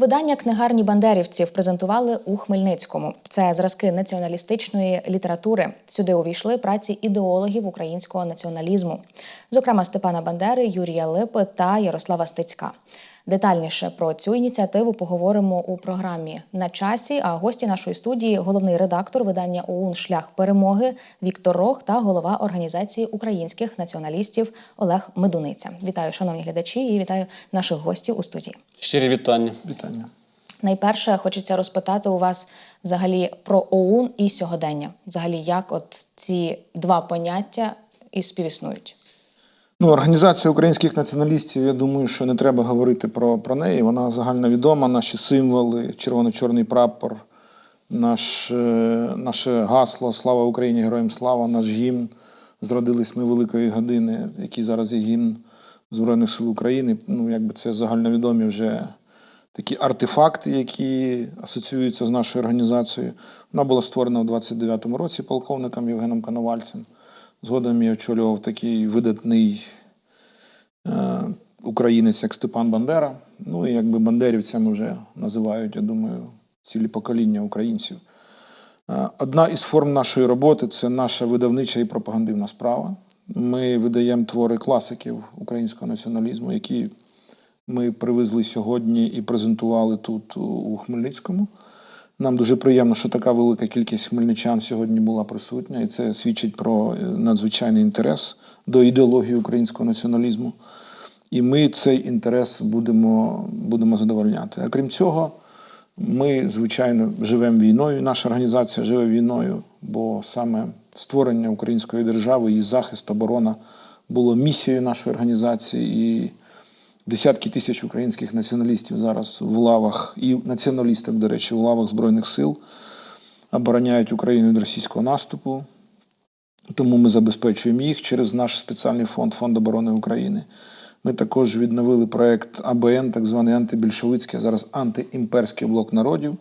Видання книгарні бандерівців презентували у Хмельницькому. Це зразки націоналістичної літератури. Сюди увійшли праці ідеологів українського націоналізму, зокрема Степана Бандери, Юрія Липи та Ярослава Стецька. Детальніше про цю ініціативу поговоримо у програмі на часі. А гості нашої студії головний редактор видання ОУН Шлях перемоги Віктор Рох та голова організації українських націоналістів Олег Медуниця. Вітаю, шановні глядачі, і вітаю наших гостів у студії. Щирі вітання. Вітання. Найперше хочеться розпитати у вас взагалі про ОУН і сьогодення. Взагалі, як от ці два поняття і співіснують? Ну, організація українських націоналістів, я думаю, що не треба говорити про, про неї. Вона загальновідома, наші символи, червоно-чорний прапор, наш, е, наше гасло Слава Україні, героям слава, наш гімн. Зродились ми великої години, який зараз є гімн Збройних сил України. Ну, якби це загальновідомі вже такі артефакти, які асоціюються з нашою організацією. Вона була створена в 29-му році полковником Євгеном Коновальцем. Згодом я очолював такий видатний е, українець, як Степан Бандера. Ну і якби бандерівцями вже називають, я думаю, цілі покоління українців. Е, Одна із форм нашої роботи це наша видавнича і пропагандивна справа. Ми видаємо твори класиків українського націоналізму, які ми привезли сьогодні і презентували тут у- у Хмельницькому. Нам дуже приємно, що така велика кількість хмельничан сьогодні була присутня, і це свідчить про е, надзвичайний інтерес до ідеології українського націоналізму. І ми цей інтерес будемо, будемо задовольняти. А крім цього, ми, звичайно, живемо війною. Наша організація живе війною, бо саме створення української держави, її захист, оборона було місією нашої організації. І Десятки тисяч українських націоналістів зараз в лавах і націоналісток, до речі, в лавах Збройних сил обороняють Україну від російського наступу. Тому ми забезпечуємо їх через наш спеціальний фонд Фонд оборони України. Ми також відновили проект АБН, так званий антибільшовицький, а зараз антиімперський блок народів,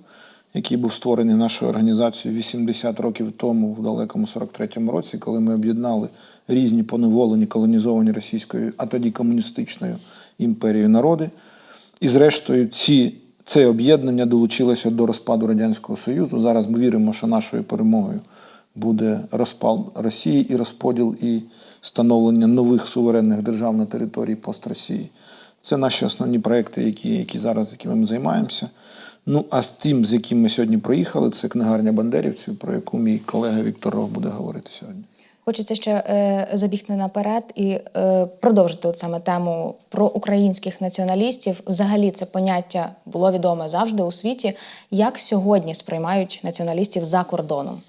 який був створений нашою організацією 80 років тому, в далекому 43-му році, коли ми об'єднали різні поневолені, колонізовані російською, а тоді комуністичною імперією народи. І зрештою, ці, це об'єднання долучилося до розпаду Радянського Союзу. Зараз ми віримо, що нашою перемогою буде розпал Росії і розподіл і становлення нових суверенних держав на території пост-Росії. Це наші основні проекти, які, які зараз якими ми займаємося. Ну а з тим, з яким ми сьогодні проїхали, це книгарня бандерівців, про яку мій колега Віктор Рох буде говорити сьогодні. Хочеться ще е, забігти наперед і е, продовжити от саме тему про українських націоналістів. Взагалі, це поняття було відоме завжди у світі. Як сьогодні сприймають націоналістів за кордоном?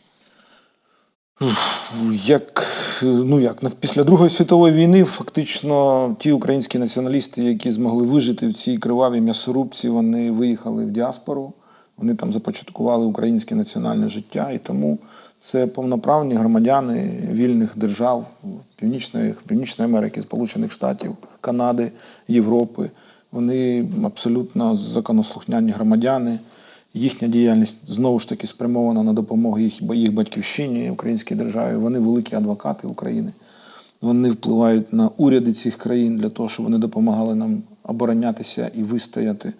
Як, ну як після Другої світової війни, фактично ті українські націоналісти, які змогли вижити в цій кривавій м'ясорубці, вони виїхали в діаспору, вони там започаткували українське національне життя, і тому це повноправні громадяни вільних держав Північної, Північної Америки, Сполучених Штатів, Канади, Європи. Вони абсолютно законослухняні громадяни. Їхня діяльність знову ж таки спрямована на допомогу їх, їх батьківщині, українській державі. Вони великі адвокати України. Вони впливають на уряди цих країн для того, щоб вони допомагали нам оборонятися і вистояти.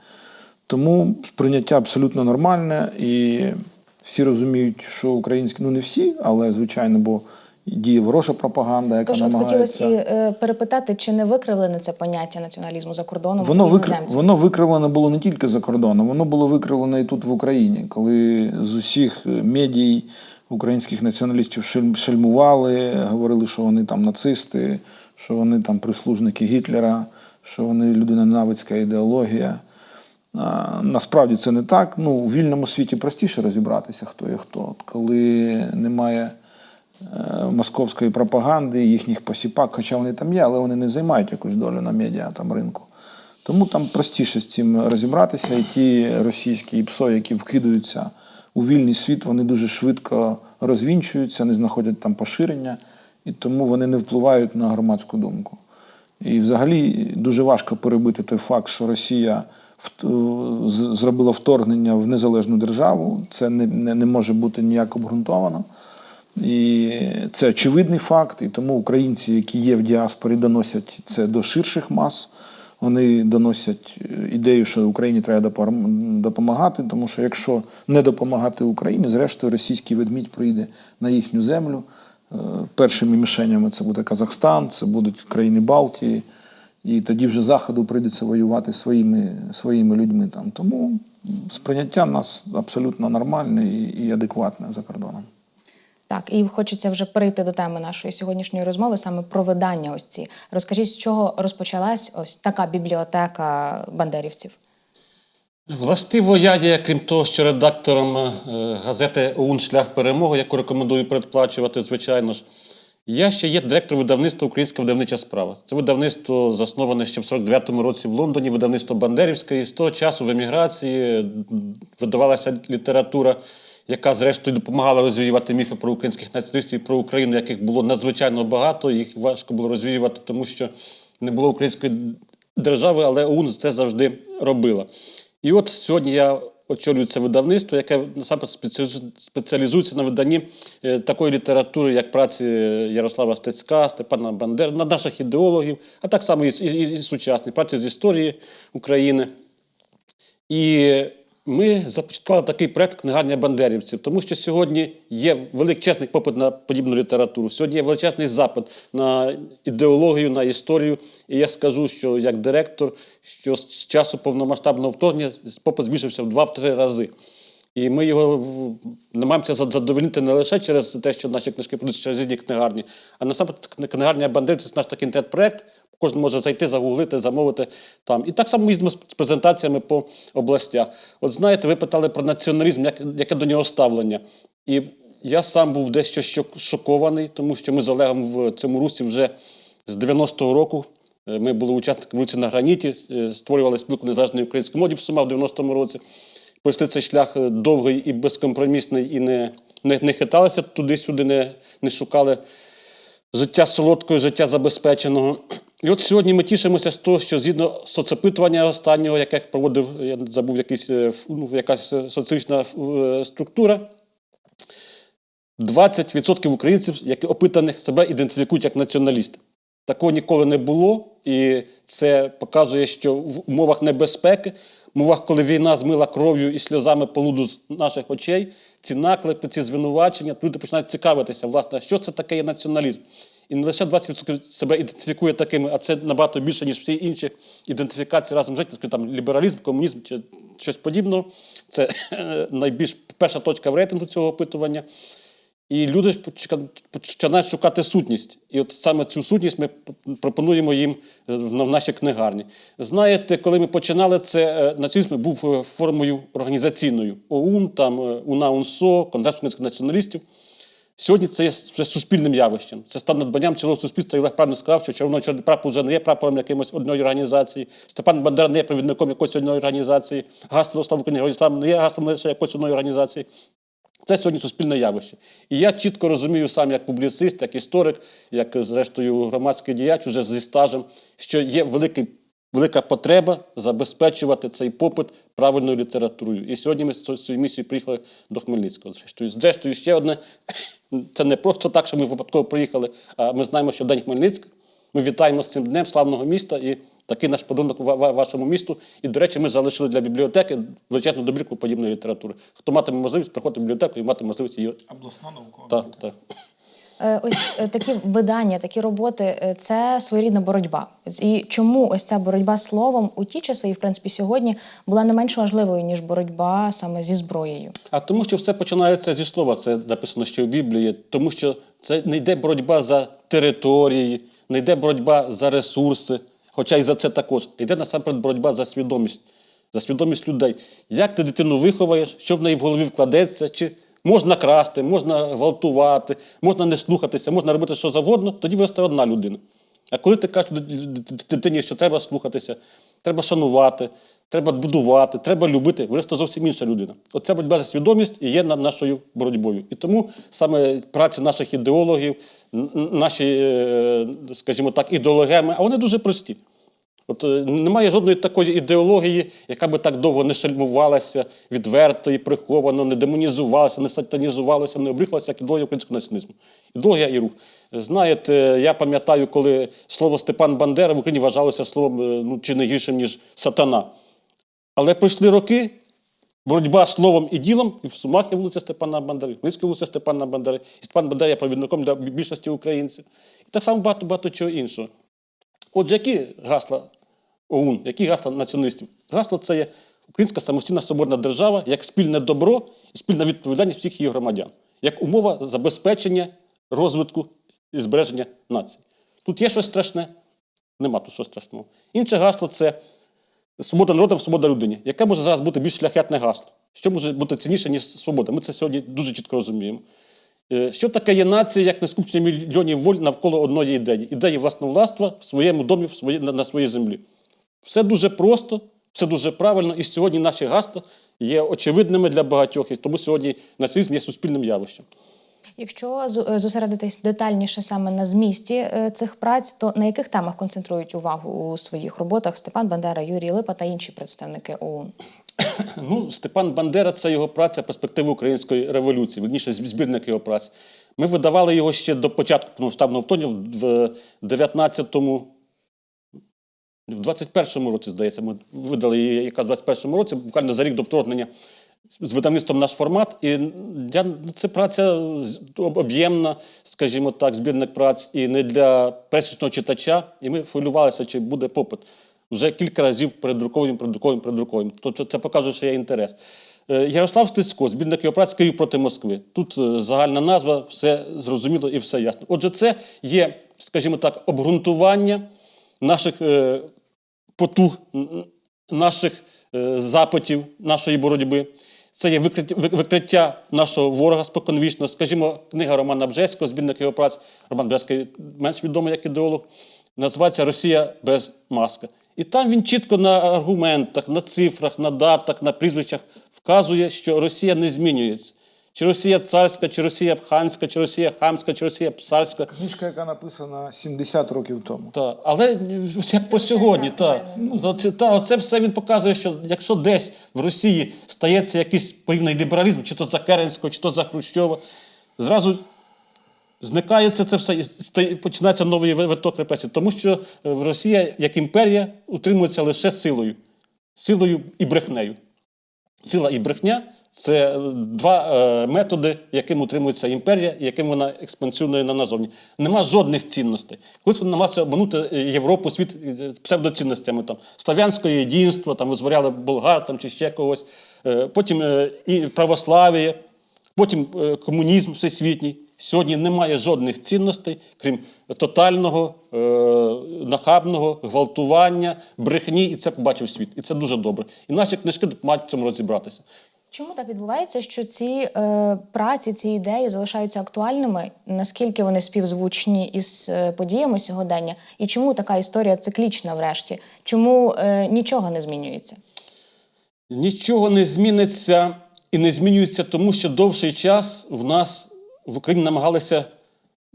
Тому сприйняття абсолютно нормальне, і всі розуміють, що українські, ну не всі, але звичайно, бо діє ворожа пропаганда, яка Тож от намагається. хотілося і е, перепитати, чи не викривлене це поняття націоналізму за кордоном Воно, викр... воно викривлене було не тільки за кордоном, воно було викривлене і тут в Україні, коли з усіх медій українських націоналістів шель- шельмували, говорили, що вони там нацисти, що вони там прислужники Гітлера, що вони людиноненавицька ідеологія. Насправді це не так. Ну, у вільному світі простіше розібратися, хто є хто. Коли немає е, московської пропаганди, їхніх посіпак, хоча вони там є, але вони не займають якусь долю на медіа там ринку. Тому там простіше з цим розібратися. І ті російські ПСО, які вкидаються у вільний світ, вони дуже швидко розвінчуються, не знаходять там поширення, і тому вони не впливають на громадську думку. І взагалі дуже важко перебити той факт, що Росія зробила вторгнення в незалежну державу. Це не, не, не може бути ніяк обґрунтовано. І це очевидний факт, і тому українці, які є в діаспорі, доносять це до ширших мас. Вони доносять е, ідею, що Україні треба допом- допомагати, тому що якщо не допомагати Україні, зрештою російський ведмідь прийде на їхню землю. Е, Першими мішенями це буде Казахстан, це будуть країни Балтії, і тоді вже Заходу прийдеться воювати своїми, своїми людьми там. Тому сприйняття нас абсолютно нормальне і адекватне за кордоном. Так, і хочеться вже перейти до теми нашої сьогоднішньої розмови, саме про видання. Ось ці. Розкажіть, з чого розпочалась ось така бібліотека бандерівців? Властиво я є, крім того, що редактором е, газети ОУН Шлях перемоги, яку рекомендую передплачувати, звичайно ж. Я ще є директор видавництва Українська видавнича справа. Це видавництво засноване ще в 49-му році в Лондоні, видавництво Бандерівське. І з того часу в еміграції видавалася література, яка, зрештою, допомагала розвіювати міфи про українських націоналістів про Україну, яких було надзвичайно багато. Їх важко було розвіювати, тому що не було української держави, але ОУН це завжди робила. І от сьогодні я очолюю це видавництво, яке насамперед спеціалізується на виданні е, такої літератури, як праці Ярослава Стецька, Степана Бандери, на наших ідеологів, а так само і, і, і сучасні праці з історії України. І ми започаткували такий проект книгарня бандерівців, тому що сьогодні є величезний попит на подібну літературу. Сьогодні є величезний запит на ідеологію, на історію. І я скажу, що як директор, що з часу повномасштабного вторгнення попит збільшився в 2-3 рази. І ми його намагаємося зад- задовольнити не лише через те, що наші книжки продаються через різні книгарні, а насамперед книгарня Бандерівців це наш такий інтернет-проект. Кожен може зайти, загуглити, замовити там. І так само їздимо з презентаціями по областях. От знаєте, ви питали про націоналізм, як, яке до нього ставлення. І я сам був дещо шокований, тому що ми з Олегом в цьому русі вже з 90-го року. Е, Ми були учасниками вулиці на граніті, е, створювали спілку незалежної української молоді в Сума в 90-му році. Пройшли цей шлях е, довгий і безкомпромісний, і не, не, не хиталися туди-сюди, не, не шукали життя солодкого, життя забезпеченого. І от сьогодні ми тішимося з того, що згідно соцопитування останнього, яке проводив, я забув якийсь, е, ну, якась е, соціологічна е, структура, 20% українців, які опитаних себе ідентифікують як націоналісти. Такого ніколи не було, і це показує, що в умовах небезпеки, в умовах, коли війна змила кров'ю і сльозами полуду з наших очей, ці наклепи, ці звинувачення, люди починають цікавитися, власне, що це таке є націоналізм. І не лише 20% себе ідентифікує такими, а це набагато більше, ніж всі інші ідентифікації разом з життям, там лібералізм, комунізм чи щось подібного. Це е, найбільш перша точка в рейтингу цього опитування. І люди починають шукати сутність. І от саме цю сутність ми пропонуємо їм е, в нашій книгарні. Знаєте, коли ми починали це, е, був е, формою організаційною. ОУН, там, е, УНА, УНСО, Конгрес українських націоналістів. Сьогодні це є вже суспільним явищем. Це стане надбанням цілого суспільства. І Олег правильно сказав, що червоно-чорний прапор вже не є прапором якимось одної організації. Степан Бандера не є провідником якоїсь одної організації. Гасло слава Ісламу не є гаслом лише якоїсь одної організації. Це сьогодні суспільне явище. І я чітко розумію сам як публіцист, як історик, як зрештою громадський діяч уже зі стажем, що є великий, велика потреба забезпечувати цей попит правильною літературою. І сьогодні ми з цією- місією приїхали до Хмельницького. Зрештою, зрештою, ще одне. Це не просто так, що ми випадково приїхали, а ми знаємо, що День Хмельницька. Ми вітаємо з цим днем славного міста і такий наш подарунок ва- ва- вашому місту. І, до речі, ми залишили для бібліотеки величезну добірку подібної літератури. Хто матиме можливість приходити в бібліотеку і мати можливість її. Обласна наукова. Так, так. Е, Ось е, такі видання, такі роботи е, це своєрідна боротьба. І чому ось ця боротьба словом у ті часи, і в принципі сьогодні була не менш важливою ніж боротьба саме зі зброєю. А тому, що все починається зі слова, це написано ще в Біблії, тому що це не йде боротьба за території, не йде боротьба за ресурси, хоча і за це також. Йде насамперед боротьба за свідомість, за свідомість людей. Як ти дитину виховаєш, що в неї в голові вкладеться, чи можна красти, можна гвалтувати, можна не слухатися, можна робити що завгодно, тоді виросте одна людина. А коли ти кажеш дитині, що треба слухатися, треба шанувати, треба будувати, треба любити, виросте зовсім інша людина. Оця боротьба за свідомість і є на- нашою боротьбою. І тому саме праця наших ідеологів, наші, е, скажімо так, ідеологеми, а вони дуже прості. От е, немає жодної такої ідеології, яка би так довго не шальмувалася, відверто і приховано, не демонізувалася, не сатанізувалася, не обріхалася, як ідеологія українського націоналізму. Ідеологія і рух. Знаєте, я пам'ятаю, коли слово Степан Бандера в Україні вважалося словом е, ну, чи не гіршим, ніж сатана. Але пройшли роки, боротьба словом і ділом, і в Сумах вулиця Степана Бандери, Луцькій вулиця Степана Бандери, і Степан Бандера є провідником для більшості українців. І так само багато багато чого іншого. Отже, які гасла ОУН, які гасла націоналістів? Гасло це є Українська самостійна соборна держава як спільне добро і спільна відповідальність всіх її громадян, як умова забезпечення розвитку і збереження нації. Тут є щось страшне? Нема тут щось страшного. Інше гасло це свобода народу, свобода людині. Яке може зараз бути більш шляхетне гасло? Що може бути цінніше, ніж свобода? Ми це сьогодні дуже чітко розуміємо. Е, Що таке є нація, як не скупчення мільйонів воль навколо одної ідеї? Ідеї власновластва в своєму домі, в своїй, на, на своїй землі. Все дуже просто, все дуже правильно, і сьогодні наші гасла є очевидними для багатьох, і тому сьогодні націоналізм є суспільним явищем. Якщо е, зосередитись детальніше саме на змісті е, цих праць, то на яких темах концентрують увагу у своїх роботах Степан Бандера, Юрій Липа та інші представники ОУН? Ну, Степан Бандера це його праця перспективи української революції, верніше збірник його праці. Ми видавали його ще до початку повномасштабного вторгнення в 19-му, в 21-му році, здається, ми видали її якраз в 21-му році, буквально за рік до вторгнення з видавництвом наш формат. І я, це праця об'ємна, скажімо так, збірник праць, і не для пересічного читача. І ми хвилювалися, чи буде попит. Вже кілька разів передруковуємо, передруковуємо, передруковуємо. Тобто це показує, що є інтерес. Е, Ярослав Стецько, збірник його праці Київ проти Москви. Тут е, загальна назва, все зрозуміло і все ясно. Отже, це є, скажімо так, обґрунтування наших е, потуг, наших е, запитів, нашої боротьби. Це є викриття, нашого ворога споконвічно. Скажімо, книга Романа Бжеського, збірник його праць, Роман Бжеський менш відомий як ідеолог, називається Росія без маски. І там він чітко на аргументах, на цифрах, на датах, на прізвищах вказує, що Росія не змінюється. Чи Росія царська, чи Росія ханська, чи Росія хамська, чи Росія псарська. Книжка, яка написана 70 років тому. Та, але як по сьогодні, та, оце, та, оце все він показує, що якщо десь в Росії стається якийсь порівний лібералізм, чи то за Керенського, чи то за Хрущова, зразу зникає це, це все і починається новий виток репресій. Тому що е, Росія як імперія утримується лише силою, силою і брехнею. Сила і брехня це е, два е, методи, яким утримується імперія яким вона експансіонує на назовні. Нема жодних цінностей. Колись вони намагалися обманути е, Європу, світ псевдоцінностями там слав'янське єдинство, там визволяли болгар там, чи ще когось. Потім е, і православ'я, потім комунізм всесвітній. Сьогодні немає жодних цінностей, крім тотального, е, нахабного гвалтування, брехні, і це побачив світ. І це дуже добре. І наші книжки допомагають в цьому розібратися. Чому так відбувається, що ці е, праці, ці ідеї залишаються актуальними? Наскільки вони співзвучні із е, подіями сьогодення? І чому така історія циклічна врешті? Чому е, нічого не змінюється? Нічого не зміниться і не змінюється, тому що довший час в нас в Україні намагалися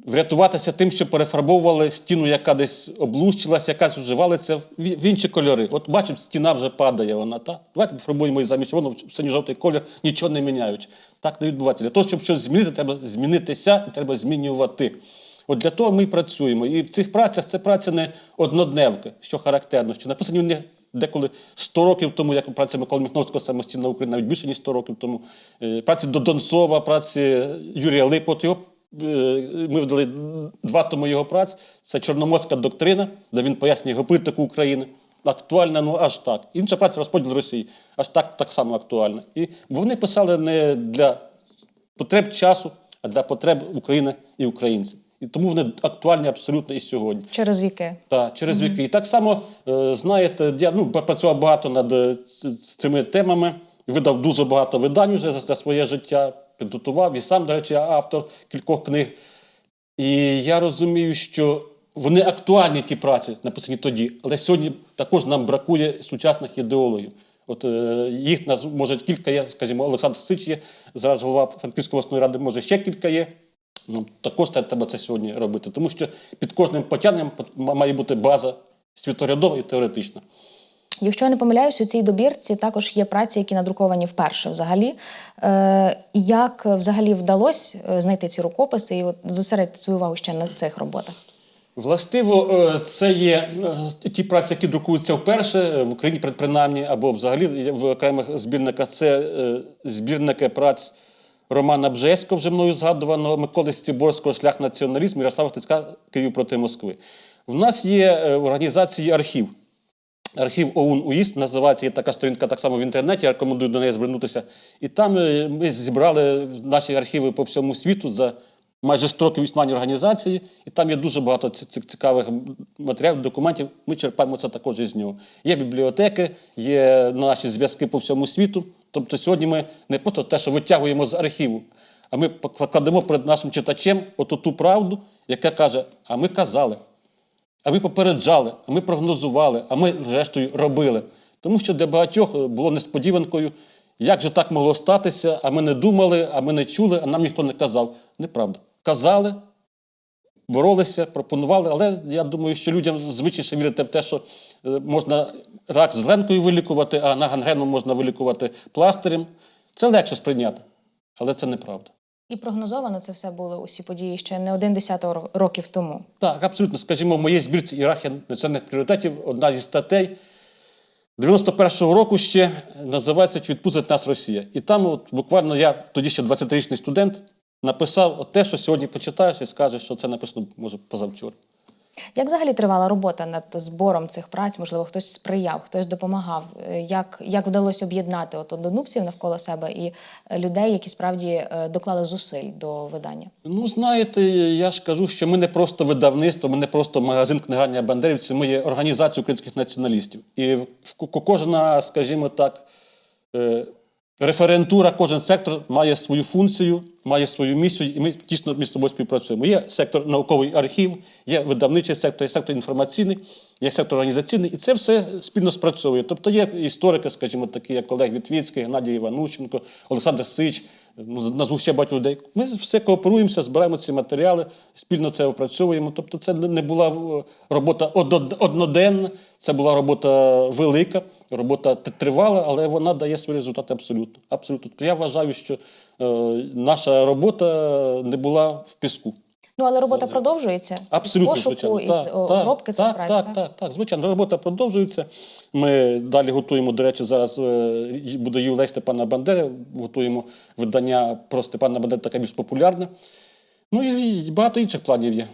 врятуватися тим, що перефарбовували стіну, яка десь облущилася, якась вживали це в інші кольори. От бачимо, стіна вже падає, вона та давайте пофарбуємо її замість червоного в синьо-жовтий колір, нічого не міняючи. Так не відбувається. Для того, щоб щось змінити, треба змінитися і треба змінювати. От для того ми і працюємо. І в цих працях це праця не однодневка, що характерно, що написані вони деколи 100 років тому, як праця Миколи Міхновського самостійна Україна, навіть більше ніж 100 років тому. Е, Праці до Донцова, праці Юрія Липа. Е, ми видали два тому його праць. Це Чорноморська доктрина, де він пояснює геополітику України. Актуальна, ну аж так. Інша праця розподіл Росії, аж так, так само актуальна. І вони писали не для потреб часу, а для потреб України і українців. І тому вони актуальні абсолютно і сьогодні. Через віки. Та, через віки. І так само, е, знаєте, я ну, працював багато над е, цими темами, видав дуже багато видань вже за, за своє життя, підготував і сам, до речі, автор кількох книг. І я розумію, що вони актуальні, ті праці, написані тоді, але сьогодні також нам бракує сучасних ідеологів. От е, їх нас може кілька є, скажімо, Олександр Сич є, зараз голова Франківської обласної ради, може ще кілька є. Ну, також треба це сьогодні робити, тому що під кожним потягненням має бути база світорядова і теоретична. Якщо я не помиляюсь, у цій добірці також є праці, які надруковані вперше взагалі. Е, як взагалі вдалося е, знайти ці рукописи і от зосередити свою увагу ще на цих роботах? Властиво, е, це є ті праці, які друкуються вперше в Україні, при- принаймні, або взагалі в окремих збірниках. Це збірники праць Романа Бжеського, вже мною згадуваного, Миколи Стіборського шлях націоналізму, Ярослава Стецька Київ проти Москви. В нас є в організації архів. Архів ОУН УІС називається, є така сторінка так само в інтернеті, я рекомендую до неї звернутися. І там е, ми зібрали наші архіви по всьому світу за майже 100 років існування організації, і там є дуже багато ці- ці- цікавих матеріалів, документів. Ми черпаємо це також із нього. Є бібліотеки, є наші зв'язки по всьому світу. Тобто сьогодні ми не просто те, що витягуємо з архіву, а ми покладемо перед нашим читачем оту ту правду, яка каже: а ми казали. А ми попереджали, а ми прогнозували, а ми, зрештою, робили. Тому що для багатьох е, було несподіванкою, як же так могло статися, а ми не думали, а ми не чули, а нам ніхто не казав. Неправда. Казали, боролися, пропонували, але я думаю, що людям звичніше вірити в те, що е, можна рак з ленкою вилікувати, а на гангрену можна вилікувати пластирем. Це легше сприйняти, але це неправда. І прогнозовано це все були усі події ще не один десяток років тому. Так, абсолютно. Скажімо, в моїй збірці ієрархія національних пріоритетів одна зі статей 91-го року ще називається Чи відпустить нас Росія. І там, от, буквально я тоді ще 20-річний студент, написав те, що сьогодні почитаєш і скажеш, що це написано може позавчора. Як взагалі тривала робота над збором цих праць? Можливо, хтось сприяв, хтось допомагав. Е, Як, як вдалося об'єднати от однодумців навколо себе і е, людей, які справді е, доклали зусиль до видання? Ну, знаєте, я ж кажу, що ми не просто видавництво, ми не просто магазин книгарня бандерівців, ми є організація українських націоналістів. І кожна, скажімо так, референтура, кожен сектор має свою функцію, має свою місію, і ми тісно між собою співпрацюємо. Є сектор науковий архів, є видавничий сектор, є сектор інформаційний, є сектор організаційний, і це все спільно спрацьовує. Тобто є історики, скажімо, такі, як Олег Вітвіцький, Геннадій Іванущенко, Олександр Сич, ну, назву ще багато людей. Ми все кооперуємося, збираємо ці матеріали, спільно це опрацьовуємо. Тобто, це не була е, робота одноденна, це була робота велика, робота тривала, але вона дає свої результати абсолютно. абсолютно. Я вважаю, що е, наша робота не була в піску. Ну але робота продовжується Абсолютно, пошуку звичайно. із Так, обробки так, праць. так, так, так, звичайно, робота продовжується. Ми далі готуємо, до речі, зараз е, буде ювілей Степана Бандери, готуємо видання про Степана Бандери, таке більш популярне. Ну і багато інших планів є.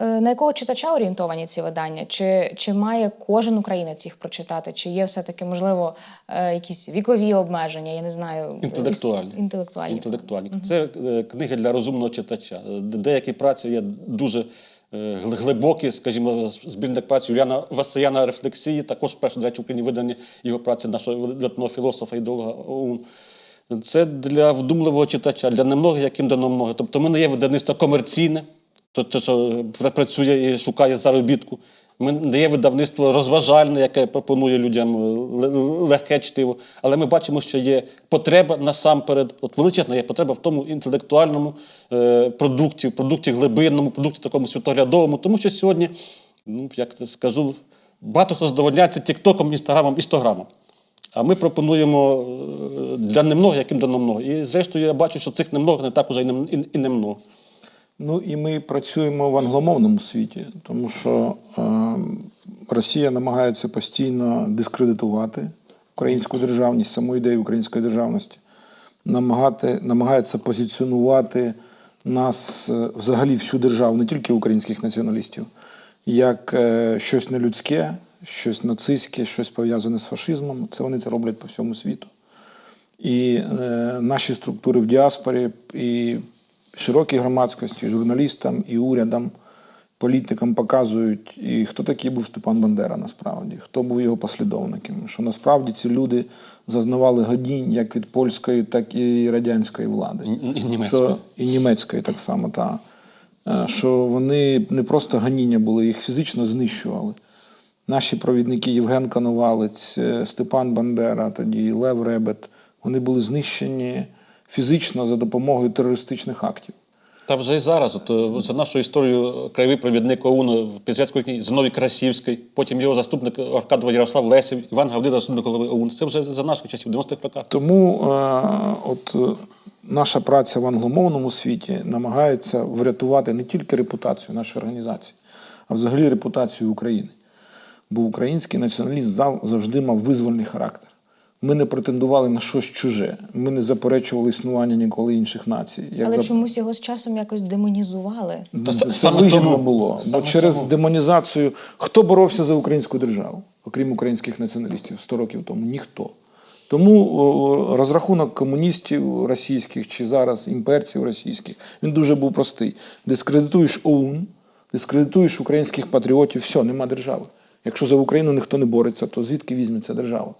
Е, На якого читача орієнтовані ці видання? Чи, чи має кожен українець їх прочитати? Чи є все-таки, можливо, е, якісь вікові обмеження? Я не знаю. Інтелектуальні. іс- Інтелектуальні. Інтелектуальні. Це е, книги для розумного читача. Е, Деякі праці є дуже е, глибокі, скажімо, збірник праці Юліана Васияна рефлексії, також перше, до речі, в Україні видані його праці нашого видатного філософа ідеолога ОУН. Це для вдумливого читача, для немногих, яким дано много. Тобто ми не є видавництво комерційне, то, що працює і шукає заробітку. Ми є видавництво розважальне, яке пропонує людям е, легке чтиво. Але ми бачимо, що є потреба насамперед, от величезна є потреба в тому інтелектуальному е, продукті, в продукті глибинному, продукті такому світоглядовому. Тому що сьогодні, ну як скажу, багато хто задовольняється Тіктоком, Інстаграмом, Істограмом. А ми пропонуємо е, для немногих, яким дано много. І зрештою я бачу, що цих немного не так уже і немного. Ну і ми працюємо в англомовному світі, тому що е, Росія намагається постійно дискредитувати українську державність, саму ідею української державності, намагати, намагається позиціонувати нас е, взагалі всю державу, не тільки українських націоналістів, як е, щось нелюдське, щось нацистське, щось пов'язане з фашизмом. Це вони це роблять по всьому світу. І е, наші структури в діаспорі, і широкій громадськості, журналістам, і урядам, політикам показують, і хто такий був Степан Бандера насправді, хто був його послідовником. Що насправді ці люди зазнавали годінь як від польської, так і радянської влади. І, німецькою. Що, і німецької так само, та. Е, що вони не просто ганіння були, їх фізично знищували. Наші провідники Євген Коновалець, е, Степан Бандера, тоді Лев Ребет, вони були знищені фізично за допомогою терористичних актів. Та вже і зараз. От, е, за нашу історію краєвий провідник ОУН в Пізвятської книгі Зиновій Красівський, потім його заступник Аркадій Ярослав Лесів, Іван Гавдида, заступник голови ОУН. Це вже за наших часів, 90-х роках. Тому е, от е, наша праця в англомовному світі намагається врятувати не тільки репутацію нашої організації, а взагалі репутацію України. Бо український націоналіст завжди мав визвольний характер. Ми не претендували на щось чуже. Ми не заперечували існування ніколи інших націй. Як Але за- чомусь його з часом якось демонізували. Та це саме вигідно тому. було. Бо через тому. демонізацію хто боровся за українську державу, окрім українських націоналістів 100 років тому? Ніхто. Тому о, розрахунок комуністів російських чи зараз імперців російських він дуже був простий. Дискредитуєш ОУН, дискредитуєш українських патріотів, все, нема держави. Якщо за Україну ніхто не бореться, то звідки візьметься держава?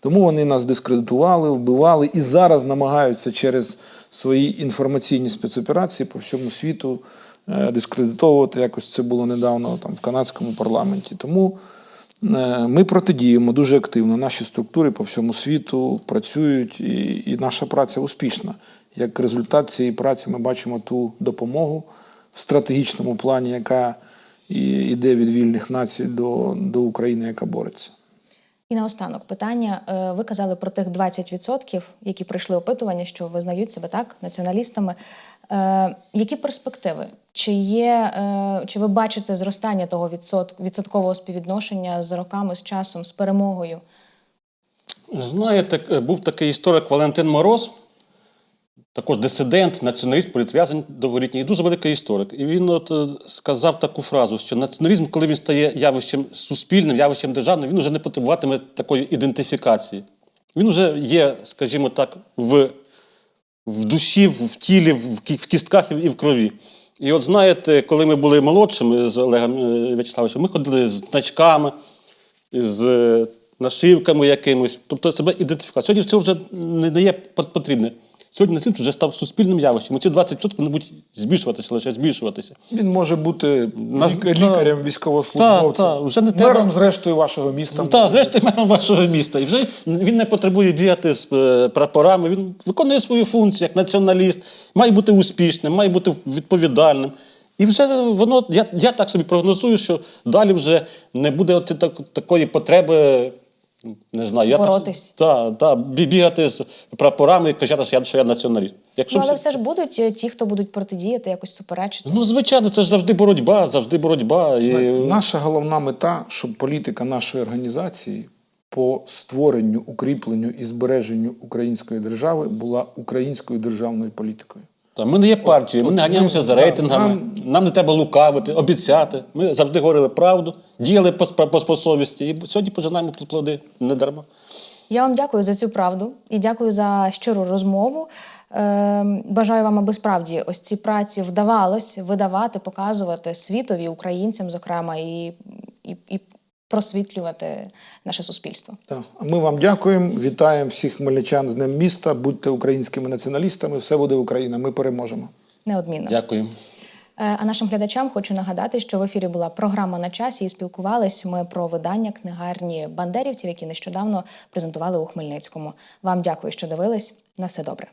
Тому вони нас дискредитували, вбивали і зараз намагаються через свої інформаційні спецоперації по всьому світу е, дискредитовувати. Якось це було недавно там в канадському парламенті. Тому е, ми протидіємо дуже активно. Наші структури по всьому світу працюють, і, і наша праця успішна. Як результат цієї праці ми бачимо ту допомогу в стратегічному плані, яка і- йде від вільних націй до, до України, яка бореться. І наостанок питання. Е, Ви казали про тих 20%, які пройшли опитування, що визнають себе так націоналістами. Е, Які перспективи? Чи є е, чи ви бачите зростання того відсот- відсоткового співвідношення з роками, з часом, з перемогою? Знаєте, був такий історик Валентин Мороз, також дисидент, націоналіст, політв'язень довголітній, і дуже великий історик. І він от е, сказав таку фразу, що націоналізм, коли він стає явищем суспільним, явищем державним, він вже не потребуватиме такої ідентифікації. Він вже є, скажімо так, в, в душі, в тілі, в кістках і в крові. І от знаєте, коли ми були молодшими з Олегом е, В'ячеславовичем, ми ходили з значками, з е, нашивками якимось, тобто себе ідентифікація. Сьогодні це вже не є потрібне. Сьогодні націоналізм вже став суспільним явищем. І ці 20% вони будуть збільшуватися, лише збільшуватися. Він може бути Нас- лік- та- лікарем, військовослужбовцем, та, та, вже не мером, треба- зрештою, вашого міста. Так, зрештою, мером вашого міста. І вже він не потребує бігати з е, прапорами. Він виконує свою функцію як націоналіст, має бути успішним, має бути відповідальним. І вже воно, я, я так собі прогнозую, що далі вже не буде оці так, такої потреби. Не знаю, я Боротись. Так, та, бі- бігати з прапорами і казати, що я, що я націоналіст. Якщо Ну, але все- все ж будуть е, ті, хто будуть протидіяти, якось суперечити. Ну, звичайно, це ж завжди боротьба, завжди боротьба. І... Наша головна мета, щоб політика нашої організації по створенню, укріпленню і збереженню української держави була українською державною політикою. Та ми не є партією, ми не ганяємося за рейтингами. нам- Нам... не треба лукавити, обіцяти. Ми завжди говорили правду, діяли по, по, по совісті. І сьогодні пожинаємо плоди не дарма. Я вам дякую за цю правду і дякую за щиру розмову. Ем, Бажаю вам, аби справді ось ці праці вдавалось видавати, показувати світові, українцям, зокрема, і, і, і просвітлювати наше суспільство. Так. А Ми вам дякуємо, вітаємо всіх хмельничан з Днем міста. Будьте українськими націоналістами. Все буде Україна. Ми переможемо. Неодмінно. Дякую. Е, А нашим глядачам хочу нагадати, що в ефірі була програма на часі і спілкувались ми про видання книгарні бандерівців, які нещодавно презентували у Хмельницькому. Вам дякую, що дивились. На все добре.